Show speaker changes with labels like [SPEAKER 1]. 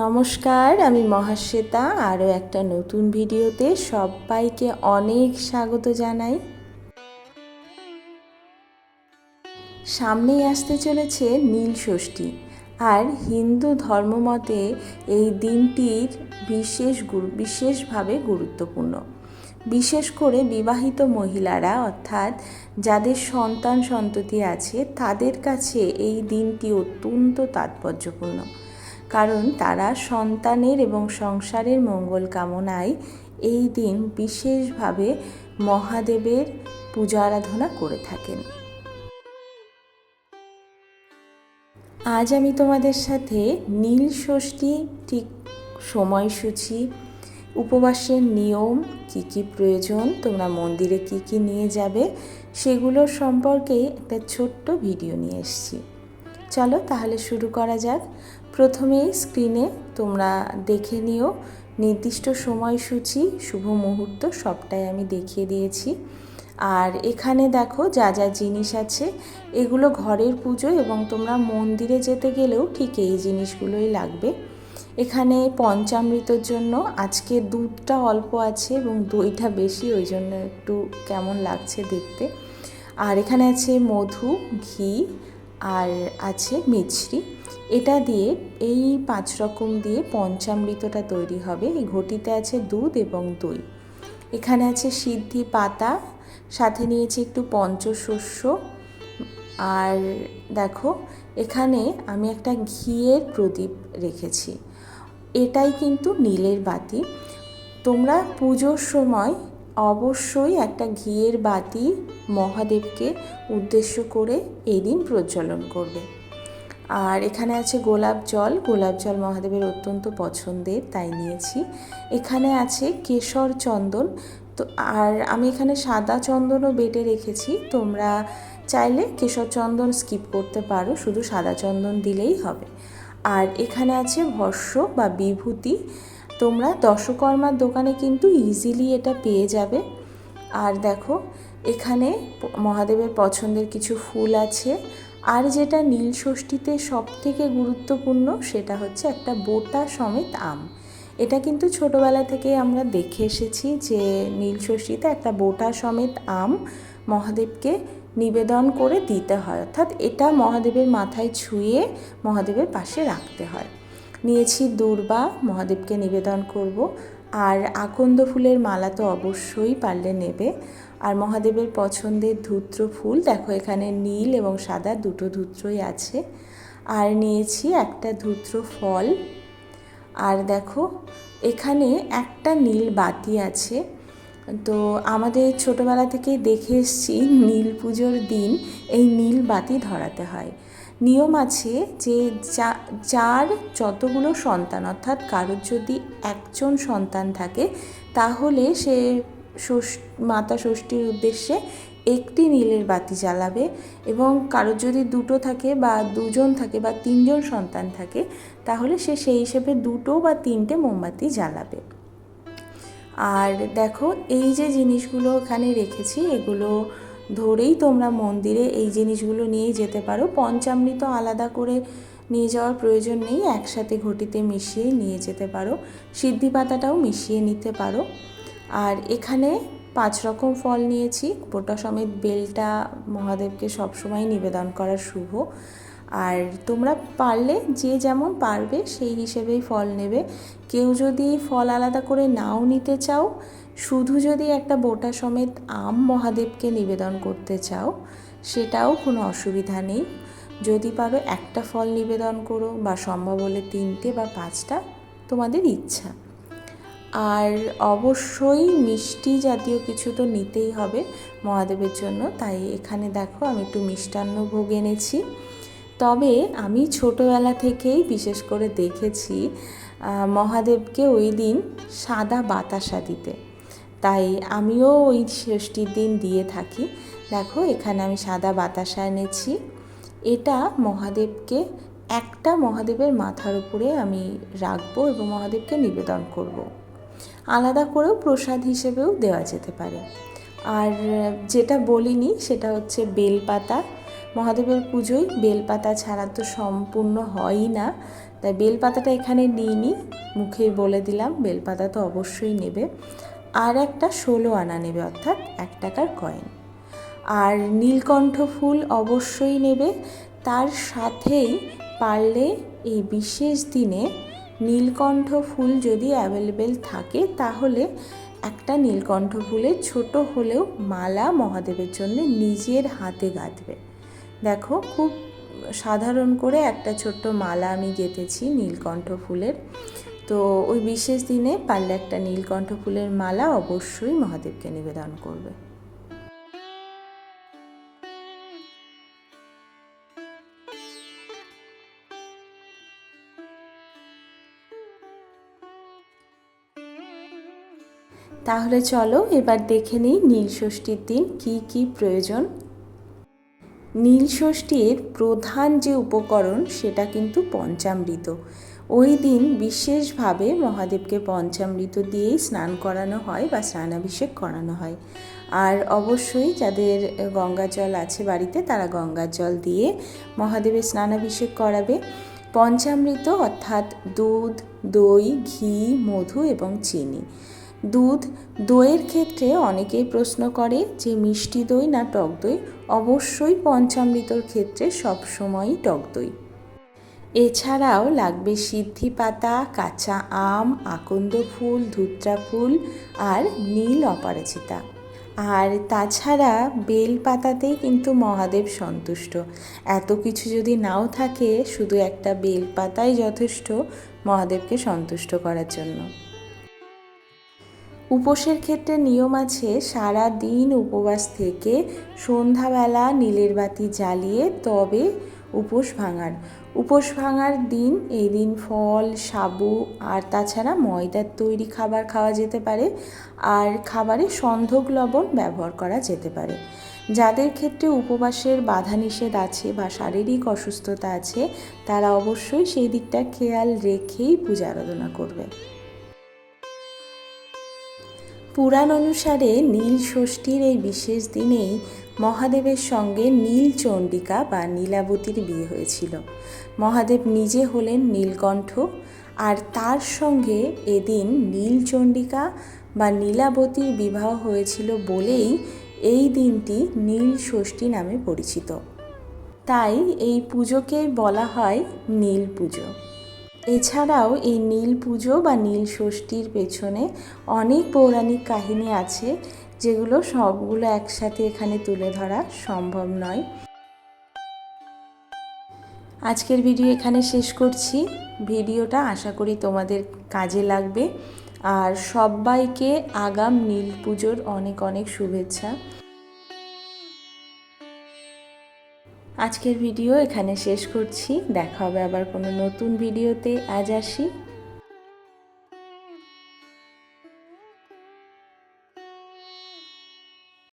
[SPEAKER 1] নমস্কার, আমি মহাশ্বেতা। আরও একটা নতুন ভিডিওতে সবাইকে অনেক স্বাগত জানাই। সামনেই আসতে চলেছে নীল ষষ্ঠী আর হিন্দু ধর্মমতে এই দিনটির বিশেষ গুরু, বিশেষভাবে গুরুত্বপূর্ণ। বিশেষ করে বিবাহিত মহিলারা, অর্থাৎ যাদের সন্তান সন্ততি আছে, তাদের কাছে এই দিনটি অত্যন্ত তাৎপর্যপূর্ণ। কারণ তারা সন্তানের এবং সংসারের মঙ্গল কামনায় এই দিন বিশেষভাবে মহাদেবের পূজা আরাধনা করে থাকেন। আজ আমি তোমাদের সাথে নীল ষষ্ঠী ঠিক সময়সূচি, উপবাসের নিয়ম, কি কি প্রয়োজন, তোমরা মন্দিরে কি কি নিয়ে যাবে, সেগুলোর সম্পর্কে একটা ছোট্ট ভিডিও নিয়ে এসেছি। চলো তাহলে শুরু করা যাক। প্রথমেই স্ক্রিনে তোমরা দেখে নিও, নির্দিষ্ট সময়সূচি, শুভ মুহূর্ত সবটাই আমি দেখিয়ে দিয়েছি। আর এখানে দেখো যা যা জিনিস আছে, এগুলো ঘরের পুজো এবং তোমরা মন্দিরে যেতে গেলেও ঠিক এই জিনিসগুলোই লাগবে। এখানে পঞ্চামৃতর জন্য আজকে দুধটা অল্প আছে এবং দইটা বেশি, ওই জন্য একটু কেমন লাগছে দেখতে। আর এখানে আছে মধু, ঘি আর আছে মিছরি। এটা দিয়ে এই পাঁচ রকম দিয়ে পঞ্চামৃতটা তৈরি হবে। এই ঘটিতে আছে দুধ এবং দই। এখানে আছে সিদ্ধি পাতা, সাথে নিয়েছি একটু পঞ্চশস্য। আর দেখো, এখানে আমি একটা ঘিয়ের প্রদীপ রেখেছি। এটাই কিন্তু নীলের বাতি। তোমরা পুজোর সময় অবশ্যই একটা ঘিয়ের বাতি মহাদেবকে উদ্দেশ্য করে এই দিন প্রজ্বলন করবে। আর এখানে আছে গোলাপ জল। গোলাপ জল মহাদেবের অত্যন্ত পছন্দের, তাই নিয়েছি। এখানে আছে কেশর চন্দন। তো, আর আমি এখানে সাদা চন্দনও বেটে রেখেছি। তোমরা চাইলে কেশর চন্দন স্কিপ করতে পারো, শুধু সাদা চন্দন দিলেই হবে। আর এখানে আছে ভস্য বা বিভূতি। তোমরা দশকর্মার দোকানে কিন্তু ইজিলি এটা পেয়ে যাবে। আর দেখো, এখানে মহাদেবের পছন্দের কিছু ফুল আছে। আর যেটা নীল ষষ্ঠীতে সব থেকে গুরুত্বপূর্ণ, সেটা হচ্ছে একটা বোটা সমেত আম। এটা কিন্তু ছোটোবেলা থেকে আমরা দেখে এসেছি যে নীল ষষ্ঠীতে একটা বোটা সমেত আম মহাদেবকে নিবেদন করে দিতে হয়। অর্থাৎ এটা মহাদেবের মাথায় ছুঁয়ে মহাদেবের পাশে রাখতে হয়। নিয়েছি দূর্বা, মহাদেবকে নিবেদন করব। আর আকন্দ ফুলের মালা তো অবশ্যই পারলে নেবে। আর মহাদেবের পছন্দের ধূত্র ফুল, দেখো এখানে নীল এবং সাদা দুটো ধূত্রই আছে। আর নিয়েছি একটা ধূত্র ফল। আর দেখো, এখানে একটা নীল বাতি আছে। তো আমাদের ছোটোবেলা থেকেই দেখে এসছি, নীল পুজোর দিন এই নীল বাতি ধরাতে হয়। নিয়ম আছে যে যা, যার যতগুলো সন্তান, অর্থাৎ কারোর যদি একজন সন্তান থাকে, তাহলে সে মাতা ষষ্ঠীর উদ্দেশ্যে একটি নীলের বাতি জ্বালাবে এবং কারোর যদি দুটো থাকে বা দুজন থাকে বা তিনজন সন্তান থাকে, তাহলে সে সেই হিসেবে দুটো বা তিনটে মোমবাতি জ্বালাবে। আর দেখো, এই যে জিনিসগুলো এখানে রেখেছি, এগুলো ধরেই তোমরা মন্দিরে এই জিনিসগুলো নিয়েই যেতে পারো। পঞ্চামৃত আলাদা করে নিয়ে যাওয়ার প্রয়োজন নেই, একসাথে ঘটিতে মিশিয়ে নিয়ে যেতে পারো। সিদ্ধি পাতাটাও মিশিয়ে নিতে পারো। আর এখানে পাঁচ রকম ফল নিয়েছি পোটা সমেত বেলটা মহাদেবকে সবসময় নিবেদন করা শুভ। আর তোমরা পারলে, যে যেমন পারবে সেই হিসেবেই ফল নেবে। কেউ যদি ফল আলাদা করে নাও নিতে চাও শুধু যদি একটা বোটা সমেত আম মহাদেবকে নিবেদন করতে চাও, সেটাও কোনো অসুবিধা নেই। যদি পারো একটা ফল নিবেদন করো বা সম্ভব হলে তিনটে বা পাঁচটা, তোমাদের ইচ্ছা। আর অবশ্যই মিষ্টি জাতীয় কিছু তো নিতেই হবে মহাদেবের জন্য, তাই এখানে দেখো আমি একটু মিষ্টান্ন ভোগ এনেছি। তবে আমি ছোটোবেলা থেকেই বিশেষ করে দেখেছি মহাদেবকে ওই দিন সাদা বাতাসা দিতে। তাই আমিও ওই ষষ্ঠীর দিন দিয়ে থাকি। দেখো, এখানে আমি সাদা বাতাসা এনেছি। এটা মহাদেবকে, একটা মহাদেবের মাথার উপরে আমি রাখব এবং মহাদেবকে নিবেদন করব। আলাদা করেও প্রসাদ হিসেবেও দেওয়া যেতে পারে। আর যেটা বলিনি, সেটা হচ্ছে বেলপাতা। মহাদেবের পুজোয় বেলপাতা ছাড়া তো সম্পূর্ণ হয়ই না। তাই বেলপাতাটা এখানে নিই নিইনি মুখেই বলে দিলাম, বেলপাতা তো অবশ্যই নেবে। আর একটা ষোলো আনা নেবে, অর্থাৎ এক টাকার কয়েন আর নীলকণ্ঠ ফুল অবশ্যই নেবে। তার সাথেই পারলে এই বিশেষ দিনে নীলকণ্ঠ ফুল যদি অ্যাভেলেবেল থাকে, তাহলে একটা নীলকণ্ঠ ফুলের ছোট হলেও মালা মহাদেবের জন্য নিজের হাতে গাঁথবে। দেখো, খুব সাধারণ করে একটা ছোট্ট মালা আমি গেঁথেছি নীলকণ্ঠ ফুলের। তো ওই বিশেষ দিনে পারলে একটা নীলকণ্ঠ ফুলের মালা অবশ্যই মহাদেবকে নিবেদন করবে। তাহলে চলো এবার দেখে নিই নীল ষষ্ঠীর দিন কি কি প্রয়োজন। নীল ষষ্ঠীর প্রধান যে উপকরণ সেটা কিন্তু পঞ্চামৃত। ওই দিন বিশেষভাবে মহাদেবকে পঞ্চামৃত দিয়েই স্নান করানো হয় বা স্নানাভিষেক করানো হয়। আর অবশ্যই যাদের গঙ্গা জল আছে বাড়িতে, তারা গঙ্গার জল দিয়ে মহাদেবের স্নানাভিষেক করাবে। পঞ্চামৃত অর্থাৎ দুধ, দই, ঘি, মধু এবং চিনি। দুধ, দইয়ের ক্ষেত্রে অনেকেই প্রশ্ন করে যে মিষ্টি দই না টক দই? অবশ্যই পঞ্চামৃতর ক্ষেত্রে সবসময়ই টক দই। এছাড়াও লাগবে সিদ্ধি পাতা, কাঁচা আম, আকন্দ ফুল, ধুত্রা ফুল আর নীল অপরাজিতা আর তাছাড়া বেল পাতাতেই কিন্তু মহাদেব সন্তুষ্ট। এত কিছু যদি নাও থাকে, শুধু একটা বেল পাতাই যথেষ্ট মহাদেবকে সন্তুষ্ট করার জন্য। উপোসের ক্ষেত্রে নিয়ম আছে সারা দিন উপবাস থেকে সন্ধ্যাবেলা নীলের বাতি জ্বালিয়ে তবে উপোস ভাঙার। উপোস ভাঙার দিন, এই দিন ফল, সাবু আর তাছাড়া ময়দার তৈরি খাবার খাওয়া যেতে পারে আর খাবারে সন্ধক লবণ ব্যবহার করা যেতে পারে। যাদের ক্ষেত্রে উপবাসের বাধা নিষেধ আছে বা শারীরিক অসুস্থতা আছে, তারা অবশ্যই সেই দিকটা খেয়াল রেখেই পূজা আরাধনা করবে। পুরাণ অনুসারে নীল ষষ্ঠীর এই বিশেষ দিনেই মহাদেবের সঙ্গে নীল চণ্ডিকা বা নীলাবতীর বিয়ে হয়েছিল। মহাদেব নিজে হলেন নীলকণ্ঠ, আর তার সঙ্গে এদিন নীলচণ্ডিকা বা নীলাবতীর বিবাহ হয়েছিল বলেই এই দিনটি নীল ষষ্ঠী নামে পরিচিত। তাই এই পুজোকে বলা হয় নীল পুজো। এছাড়াও এই নীল পুজো বা নীল ষষ্ঠীর পেছনে অনেক পৌরাণিক কাহিনী আছে, যেগুলো সবগুলো একসাথে এখানে তুলে ধরা সম্ভব নয়। আজকের ভিডিও এখানে শেষ করছি। ভিডিওটা আশা করি তোমাদের কাজে লাগবে। আর সবাইকে আগাম নীল পুজোর অনেক অনেক শুভেচ্ছা। আজকের ভিডিও এখানে শেষ করছি। দেখা হবে আবার কোনো নতুন ভিডিওতে। আজ আসি।